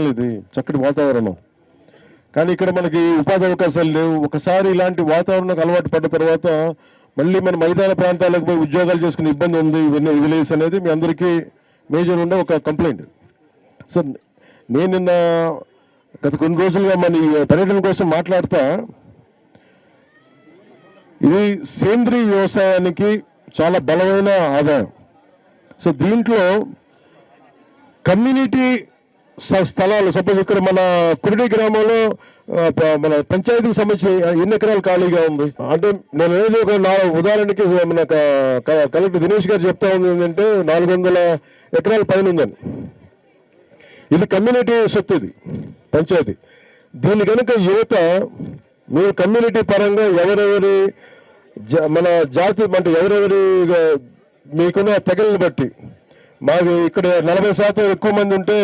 ఇది చక్కటి వాతావరణం. కానీ ఇక్కడ మనకి ఉపాధి అవకాశాలు లేవు. ఒకసారి ఇలాంటి వాతావరణకు అలవాటు పడ్డ తర్వాత మళ్ళీ మన మైదాన ప్రాంతాలకు పోయి ఉద్యోగాలు చేసుకునే ఇబ్బంది ఉంది. ఇవన్నీ విలేజ్ అనేది మీ అందరికీ మేజర్ ఉండే ఒక కంప్లైంట్ సో నేను నిన్న గత కొన్ని రోజులుగా మన పర్యటన కోసం మాట్లాడతా. ఇది సేంద్రీయ వ్యవసాయానికి చాలా బలమైన ఆదాయం. సో దీంట్లో కమ్యూనిటీ స్థలాలు సపోజ్ ఇక్కడ మన కురిడి గ్రామంలో మన పంచాయతీకి సంబంధించి ఎన్ని ఎకరాలు ఖాళీగా ఉంది? అంటే నేను అనేది ఒక నా ఉదాహరణకి మన కలెక్టర్ దినేష్ గారు చెప్తా ఉంది ఏంటంటే నాలుగు వందల ఎకరాల పైన ఉందని ఇది కమ్యూనిటీ సొత్తు ఇది పంచాయతీ. దీని కనుక యువత మీరు కమ్యూనిటీ పరంగా ఎవరెవరి జా- మన జాతి అంటే ఎవరెవరి మీకున్న తెగలను బట్టి మాది ఇక్కడ నలభై శాతం ఎక్కువ మంది ఉంటే